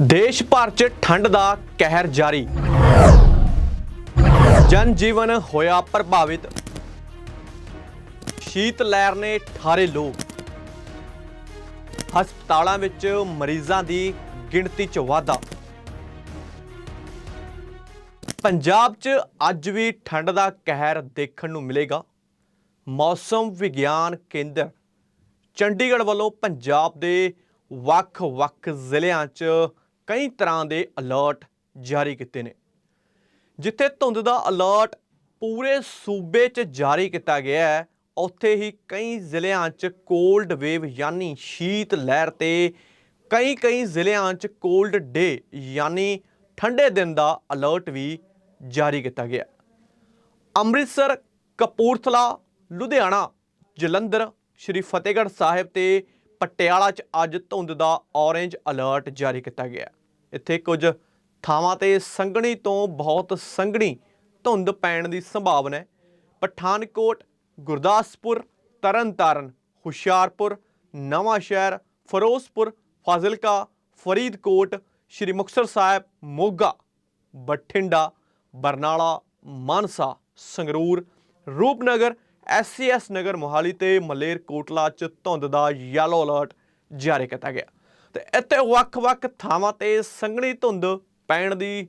ਦੇਸ਼ ਭਰ 'ਚ ਠੰਡ ਦਾ ਕਹਿਰ ਜਾਰੀ। ਜਨ ਜੀਵਨ ਹੋਇਆ ਪ੍ਰਭਾਵਿਤ। ਸ਼ੀਤ ਲਹਿਰ ਨੇ ਠਾਰੇ ਲੋਕ। ਹਸਪਤਾਲਾਂ ਵਿੱਚ ਮਰੀਜ਼ਾਂ ਦੀ ਗਿਣਤੀ 'ਚ ਵਾਧਾ। ਪੰਜਾਬ 'ਚ ਅੱਜ ਵੀ ਠੰਡ ਦਾ ਕਹਿਰ ਦੇਖਣ ਨੂੰ ਮਿਲੇਗਾ। ਮੌਸਮ ਵਿਗਿਆਨ ਕੇਂਦਰ। ਚੰਡੀਗੜ੍ਹ ਵੱਲੋਂ ਪੰਜਾਬ ਦੇ ਵੱਖ-ਵੱਖ ਜ਼ਿਲ੍ਹਿਆਂ 'ਚ ਕਈ ਤਰ੍ਹਾਂ ਦੇ ਅਲਰਟ ਜਾਰੀ ਕੀਤੇ ਨੇ। ਜਿੱਥੇ ਧੁੰਦ ਦਾ ਅਲਰਟ ਪੂਰੇ ਸੂਬੇ 'ਚ ਜਾਰੀ ਕੀਤਾ ਗਿਆ ਹੈ, ਉੱਥੇ ਹੀ ਕਈ ਜ਼ਿਲ੍ਹਿਆਂ 'ਚ ਕੋਲਡ ਵੇਵ ਯਾਨੀ ਸ਼ੀਤ ਲਹਿਰ ਤੇ ਕਈ ਕਈ ਜ਼ਿਲ੍ਹਿਆਂ 'ਚ ਕੋਲਡ ਡੇ ਯਾਨੀ ਠੰਡੇ ਦਿਨ ਦਾ ਅਲਰਟ ਵੀ ਜਾਰੀ ਕੀਤਾ ਗਿਆ। ਅੰਮ੍ਰਿਤਸਰ, ਕਪੂਰਥਲਾ, ਲੁਧਿਆਣਾ, ਜਲੰਧਰ, ਸ਼੍ਰੀ ਫਤਿਹਗੜ੍ਹ ਸਾਹਿਬ ਤੇ ਪਟਿਆਲਾ 'ਚ ਅੱਜ ਧੁੰਦ ਦਾ ਔਰੇਂਜ ਅਲਰਟ ਜਾਰੀ ਕੀਤਾ ਗਿਆ। ਇੱਥੇ ਕੁਝ ਥਾਵਾਂ ਤੇ ਸੰਘਣੀ ਤੋਂ ਬਹੁਤ ਸੰਘਣੀ ਧੁੰਦ ਪੈਣ ਦੀ ਸੰਭਾਵਨਾ ਹੈ। ਪਠਾਨਕੋਟ, ਗੁਰਦਾਸਪੁਰ, ਤਰਨਤਾਰਨ, ਹੁਸ਼ਿਆਰਪੁਰ, ਨਵਾਂ ਸ਼ਹਿਰ, ਫਿਰੋਜ਼ਪੁਰ, ਫਾਜ਼ਿਲਕਾ, ਫਰੀਦਕੋਟ, ਸ਼੍ਰੀ ਮੁਕਤਸਰ ਸਾਹਿਬ, ਮੋਗਾ, ਬਠਿੰਡਾ, ਬਰਨਾਲਾ, ਮਾਨਸਾ, ਸੰਗਰੂਰ, ਰੂਪਨਗਰ, ਐਸਸੀਐਸ ਨਗਰ ਮੋਹਾਲੀ ਤੇ ਮਲੇਰਕੋਟਲਾ ਚ ਧੁੰਦ ਦਾ ਯੈਲੋ ਅਲਰਟ ਜਾਰੀ ਕੀਤਾ ਗਿਆ। ਤੇ ਇੱਥੇ ਵੱਖ-ਵੱਖ ਥਾਵਾਂ ਤੇ ਸੰਘਣੀ ਧੁੰਦ ਪੈਣ ਦੀ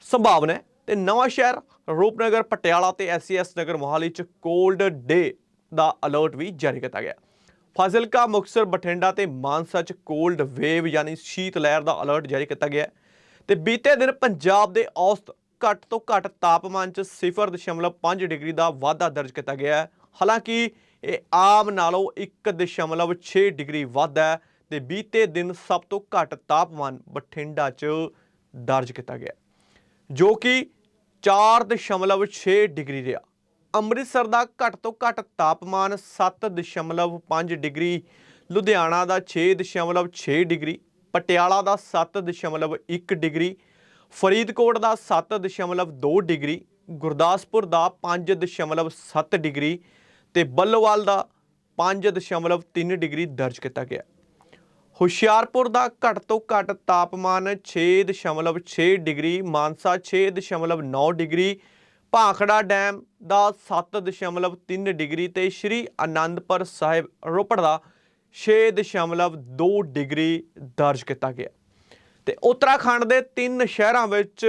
ਸੰਭਾਵਨਾ ਹੈ। ਤੇ ਨਵਾਂ ਸ਼ਹਿਰ ਰੂਪਨਗਰ, ਪਟਿਆਲਾ ਤੇ ਐਸਸੀਐਸ ਨਗਰ ਮੋਹਾਲੀ ਚ ਕੋਲਡ ਡੇ ਦਾ ਅਲਰਟ ਵੀ ਜਾਰੀ ਕੀਤਾ ਗਿਆ। ਫਾਜ਼ਿਲਕਾ, ਮੁਕਤਸਰ, ਬਠਿੰਡਾ ਤੇ ਮਾਨਸਾ ਚ ਕੋਲਡ ਵੇਵ ਯਾਨੀ ਸ਼ੀਤ ਲਹਿਰ ਦਾ ਅਲਰਟ ਜਾਰੀ ਕੀਤਾ ਗਿਆ ਹੈ। ਤੇ ਬੀਤੇ ਦਿਨ ਪੰਜਾਬ ਦੇ ਔਸਤ ਘੱਟ ਤੋਂ ਘੱਟ ਤਾਪਮਾਨ ਚ 0.5 ਡਿਗਰੀ ਦਾ ਵਾਧਾ ਦਰਜ ਕੀਤਾ ਗਿਆ ਹੈ। ਹਾਲਾਂਕਿ ਇਹ ਆਮ ਨਾਲੋਂ 1.6 ਡਿਗਰੀ ਵਾਧਾ ਹੈ। ਤੇ ਬੀਤੇ ਦਿਨ ਸਭ ਤੋਂ ਘੱਟ ਤਾਪਮਾਨ ਬਠਿੰਡਾ ਚ ਦਰਜ ਕੀਤਾ ਗਿਆ, ਜੋ ਕਿ 4.6 ਡਿਗਰੀ ਰਿਹਾ। ਅੰਮ੍ਰਿਤਸਰ ਦਾ ਘੱਟ ਤੋਂ ਘੱਟ ਤਾਪਮਾਨ 7.5 ਡਿਗਰੀ, ਲੁਧਿਆਣਾ ਦਾ 6.6 ਡਿਗਰੀ, ਪਟਿਆਲਾ ਦਾ 7.1 ਡਿਗਰੀ, ਫਰੀਦਕੋਟ ਦਾ 7.2 ਡਿਗਰੀ, ਗੁਰਦਾਸਪੁਰ ਦਾ 5.7 ਡਿਗਰੀ ਤੇ ਬੱਲੋਵਾਲ ਦਾ 5.3 ਡਿਗਰੀ ਦਰਜ ਕੀਤਾ ਗਿਆ। ਹੁਸ਼ਿਆਰਪੁਰ ਦਾ ਘੱਟ ਤੋਂ ਘੱਟ ਤਾਪਮਾਨ 6.6 degree, Mansa 6.9 degree, Bhakra dam ਦਾ 7.3 ਡਿਗਰੀ ਤੇ ਸ਼੍ਰੀ ਆਨੰਦਪੁਰ ਸਾਹਿਬ ਰੋਪੜ ਦਾ 6.2 ਡਿਗਰੀ ਦਰਜ ਕੀਤਾ ਗਿਆ। ਤੇ ਉੱਤਰਾਖੰਡ ਦੇ ਤਿੰਨ ਸ਼ਹਿਰਾਂ ਵਿੱਚ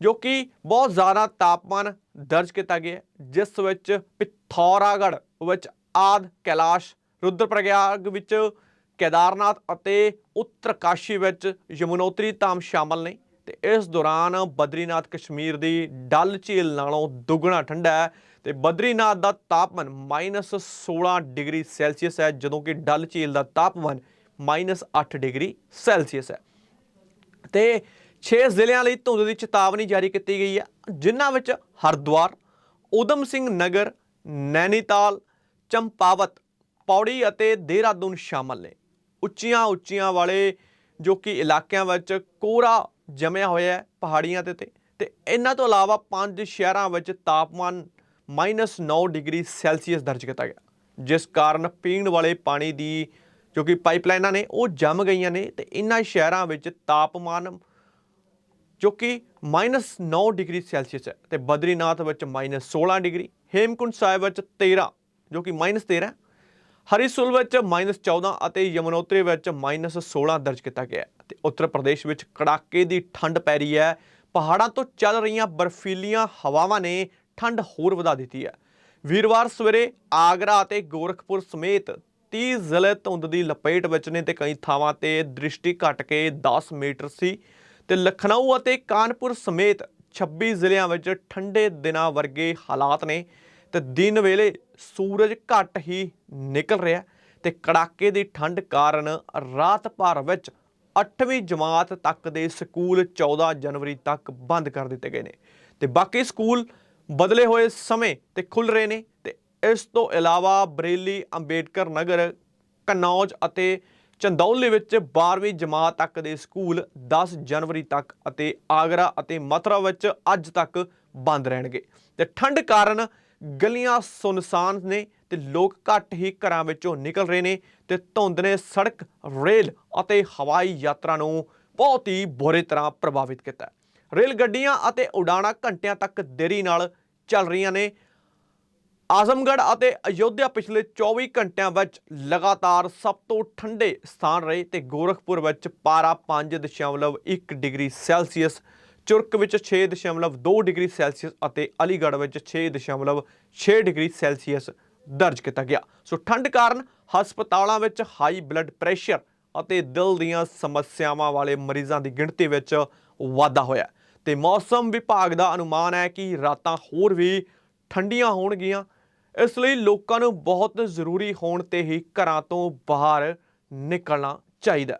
ਜੋ ਕਿ ਬਹੁਤ ਜ਼ਿਆਦਾ ਤਾਪਮਾਨ ਦਰਜ ਕੀਤਾ ਗਿਆ ਜਿਸ ਵਿੱਚ ਪਿਥੌਰਾਗੜ੍ਹ ਵਿੱਚ ਆਦ ਕੈਲਾਸ਼, ਰੁਦਰਪ੍ਰਯਾਗ ਵਿੱਚ ਕੇਦਾਰਨਾਥ ਅਤੇ ਉੱਤਰਕਾਸ਼ੀ ਵਿੱਚ ਯਮੁਨੋਤਰੀ ਧਾਮ ਸ਼ਾਮਲ ਨੇ ਤੇ ਇਸ ਦੌਰਾਨ ਬਦਰੀਨਾਥ ਕਸ਼ਮੀਰ ਦੀ ਡਲ ਝੀਲ ਨਾਲੋਂ ਦੁੱਗਣਾ ਠੰਡਾ ਹੈ ਤੇ ਬਦਰੀਨਾਥ ਦਾ ਤਾਪਮਾਨ -16 ਡਿਗਰੀ ਸੈਲਸੀਅਸ ਹੈ, ਜਦੋਂ ਕਿ ਡਲ ਝੀਲ ਦਾ ਤਾਪਮਾਨ -8 ਡਿਗਰੀ ਸੈਲਸੀਅਸ ਹੈ। ਤੇ 6 ਜ਼ਿਲ੍ਹਿਆਂ ਲਈ ਧੁੰਦ ਦੀ ਚੇਤਾਵਨੀ ਜਾਰੀ ਕੀਤੀ ਗਈ ਹੈ, ਜਿਨ੍ਹਾਂ ਵਿੱਚ ਹਰਿਦੁਆਰ ਉਦਮ ਸਿੰਘ ਨਗਰ, ਨੈਨੀਤਾਲ, ਚੰਪਾਵਤ, ਪੌੜੀ ਅਤੇ ਦੇਹਰਾਦੂਨ ਸ਼ਾਮਲ ਨੇ। ਉੱਚੀਆਂ ਉੱਚੀਆਂ ਵਾਲੇ ਜੋ ਕਿ ਇਲਾਕਿਆਂ ਵਿੱਚ ਕੋਰਾ ਜਮਿਆ ਹੋਇਆ ਹੈ ਪਹਾੜੀਆਂ ਤੇ ਤੇ ਇਹਨਾਂ ਤੋਂ ਇਲਾਵਾ ਪੰਜ ਸ਼ਹਿਰਾਂ ਵਿੱਚ ਤਾਪਮਾਨ -9 ਡਿਗਰੀ ਸੈਲਸੀਅਸ ਦਰਜ ਕੀਤਾ ਗਿਆ ਜਿਸ ਕਾਰਨ ਪੀਣ ਵਾਲੇ ਪਾਣੀ ਦੀ ਜੋ ਕਿ ਪਾਈਪਲਾਈਨਾਂ ਨੇ ਉਹ ਜੰਮ ਗਈਆਂ ਨੇ ਤੇ ਇਹਨਾਂ ਸ਼ਹਿਰਾਂ ਵਿੱਚ ਤਾਪਮਾਨ ਜੋ ਕਿ -9 ਡਿਗਰੀ ਸੈਲਸੀਅਸ ਹੈ ਤੇ ਬਦਰੀਨਾਥ ਵਿੱਚ -16 ਡਿਗਰੀ ਹੇਮਕੁੰਡ ਸਾਹਿਬ ਵਿੱਚ 13 ਜੋ ਕਿ -13 ਹੈ। ਹਰੀਸੁਲ ਵਿੱਚ -14 ਅਤੇ ਯਮਨੋਤਰੀ ਵਿੱਚ -16 ਦਰਜ ਕੀਤਾ ਗਿਆ ਹੈ। ਤੇ ਉੱਤਰ ਪ੍ਰਦੇਸ਼ ਵਿੱਚ ਕੜਾਕੇ ਦੀ ਠੰਡ ਪੈ ਰਹੀ ਹੈ। ਪਹਾੜਾਂ ਤੋਂ ਚੱਲ ਰਹੀਆਂ ਬਰਫੀਲੀਆਂ ਹਵਾਵਾਂ ਨੇ ਠੰਡ ਹੋਰ ਵਧਾ ਦਿੱਤੀ ਹੈ। ਵੀਰਵਾਰ ਸਵੇਰੇ ਆਗਰਾ ਅਤੇ ਗੋਰਖਪੁਰ ਸਮੇਤ 30 ਜ਼ਿਲ੍ਹੇ ਧੁੰਦ ਦੀ ਲਪੇਟ ਵਿੱਚ ਨੇ ਤੇ ਕਈ ਥਾਵਾਂ ਤੇ ਦ੍ਰਿਸ਼ਟੀ ਘਟ ਕੇ 10 ਮੀਟਰ ਸੀ। ਤੇ ਲਖਨਊ ਅਤੇ ਕਾਨਪੁਰ ਸਮੇਤ 26 ਜ਼ਿਲ੍ਹਿਆਂ ਵਿੱਚ ਠੰਡੇ ਦਿਨਾਂ ਵਰਗੇ ਹਾਲਾਤ ਨੇ। ਤੇ ਦਿਨ ਵੇਲੇ ਸੂਰਜ ਘੱਟ ਹੀ ਨਿਕਲ ਰਿਹਾ ਤੇ ਕੜਾਕੇ ਦੀ ਠੰਡ ਕਾਰਨ ਰਾਤ ਭਰ ਵਿੱਚ 8ਵੀਂ ਜਮਾਤ ਤੱਕ ਦੇ ਸਕੂਲ 14 ਜਨਵਰੀ ਤੱਕ ਬੰਦ ਕਰ ਦਿੱਤੇ ਗਏ ਨੇ। ਤੇ ਬਾਕੀ ਸਕੂਲ ਬਦਲੇ ਹੋਏ ਸਮੇਂ ਤੇ ਖੁੱਲ ਰਹੇ ਨੇ ਤੇ ਇਸ ਤੋਂ ਇਲਾਵਾ ਬਰੇਲੀ, ਅੰਬੇਡਕਰ ਨਗਰ, ਕਨੌਜ ਅਤੇ ਚੰਦੌਲੀ ਵਿੱਚ 12ਵੀਂ ਜਮਾਤ ਤੱਕ ਦੇ ਸਕੂਲ 10 ਜਨਵਰੀ ਤੱਕ ਅਤੇ ਆਗਰਾ ਅਤੇ ਮਥੁਰਾ ਵਿੱਚ ਅੱਜ ਤੱਕ ਬੰਦ ਰਹਿਣਗੇ। ਤੇ ਠੰਡ ਕਾਰਨ ਗਲੀਆਂ ਸੁਨਸਾਨ ਨੇ ਤੇ ਲੋਕ ਘੱਟ ਹੀ ਘਰਾਂ ਵਿੱਚੋਂ ਨਿਕਲ ਰਹੇ ਨੇ ਤੇ ਧੁੰਦ ਨੇ ਸੜਕ, ਰੇਲ ਅਤੇ ਹਵਾਈ ਯਾਤਰਾ ਨੂੰ ਬਹੁਤ ਹੀ ਬੁਰੇ ਤਰ੍ਹਾਂ ਪ੍ਰਭਾਵਿਤ ਕੀਤਾ ਰੇਲ ਗੱਡੀਆਂ ਅਤੇ ਉਡਾਣਾਂ ਘੰਟਿਆਂ ਤੱਕ ਦੇਰੀ ਨਾਲ ਚੱਲ ਰਹੀਆਂ ਨੇ। ਆਜ਼ਮਗੜ੍ਹ ਅਤੇ ਅਯੋਧਿਆ ਪਿਛਲੇ 24 ਘੰਟਿਆਂ ਵਿੱਚ ਲਗਾਤਾਰ ਸਭ ਤੋਂ ਠੰਡੇ ਸਥਾਨ ਰਹੇ ਤੇ ਗੋਰਖਪੁਰ ਵਿੱਚ ਪਾਰਾ 5.1 ਡਿਗਰੀ ਸੈਲਸੀਅਸ ਚੁਰਕ ਵਿੱਚ 6.2 ਡਿਗਰੀ ਸੈਲਸੀਅਸ ਅਤੇ ਅਲੀਗੜ੍ਹ ਵਿੱਚ 6.6 ਡਿਗਰੀ ਸੈਲਸੀਅਸ ਦਰਜ ਕੀਤਾ ਗਿਆ। ਸੋ ਠੰਡ ਕਾਰਨ ਹਸਪਤਾਲਾਂ ਵਿੱਚ ਹਾਈ ਬਲੱਡ ਪ੍ਰੈਸ਼ਰ ਅਤੇ ਦਿਲ ਦੀਆਂ ਸਮੱਸਿਆਵਾਂ ਵਾਲੇ ਮਰੀਜ਼ਾਂ ਦੀ ਗਿਣਤੀ ਵਿੱਚ ਵਾਧਾ ਹੋਇਆ ਹੈ। ਤੇ ਮੌਸਮ ਵਿਭਾਗ ਦਾ ਅਨੁਮਾਨ ਹੈ ਕਿ ਰਾਤਾਂ ਹੋਰ ਵੀ ਠੰਡੀਆਂ ਹੋਣਗੀਆਂ। ਇਸ ਲਈ ਲੋਕਾਂ ਨੂੰ ਬਹੁਤ ਜ਼ਰੂਰੀ ਹੋਣ ਤੇ ਹੀ ਘਰਾਂ ਤੋਂ ਬਾਹਰ ਨਿਕਲਣਾ ਚਾਹੀਦਾ